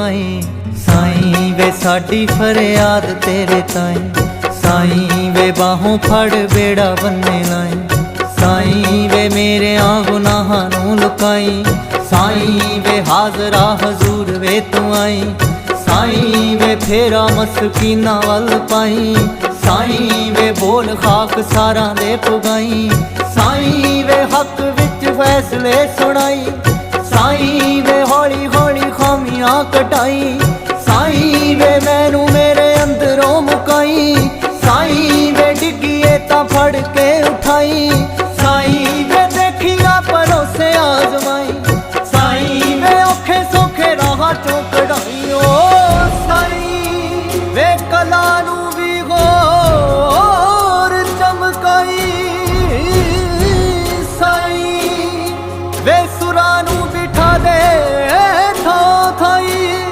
ਆਈ ਸਾਈਂ ਵੇ ਸਾਡੀ ਫਰਿਆਦ ਤੇਰੇ ਤਾਈਂ। ਸਾਈਂ ਵੇ ਬਾਹੋਂ ਫੜ ਬੇੜਾ ਬੰਨੇ ਲਾਈ। ਸਾਈਂ ਵੇ ਮੇਰੇ ਆ ਗੁਨਾਹਾਂ ਨੂੰ ਲੁਕਾਈ। ਸਾਈਂ ਵੇ ਹਾਜ਼ਰਾ ਹਜ਼ੂਰ ਵੇ ਤੂੰ ਆਈ। ਸਾਈਂ ਵੇ ਫੇਰਾ ਮਸਕੀਨਾ ਵੱਲ ਪਾਈ। ਸਾਈਂ ਵੇ ਬੋਲ ਖਾਕ ਸਾਰਾਂ ਦੇ ਪੁਗਾਈ। ਸਾਈਂ ਵੇ ਹੱਕ ਵਿੱਚ ਫੈਸਲੇ ਸੁਣਾਈ। ਸਾਈਂ ਵੇ ਹੌਲੀ ਦੁਨੀਆ ਕਟਾਈ, ਸਾਈ ਵੇ ਮੈਨੂੰ ਮੇਰੇ ਅੰਦਰੋਂ ਮੁਕਾਈ, ਸਾਈ ਵੇ ਡਿੱਗੀਏ ਤਾਂ ਫੜ ਕੇ ਉਠਾਈ, ਸਾਈ ਵੇ ਦੇਖੀਆ ਪਰੋਸੇ ਆਜ਼ਮਾਈ ਸਾਈ ਵੇ ਔਖੇ ਸੋਖੇ ਰਾਹਾਂ ਚੋਂ ਕਢਾਈ, ਓ ਸਾਈ ਵੇ ਕਲਾ ਨੂੰ ਵੀ ਗੋਰ ਚਮਕਾਈ, ਸਾਈ ਵੇ ਸੁਰਾਂ ਨੂੰ ਬਿਠਾ ਦੇ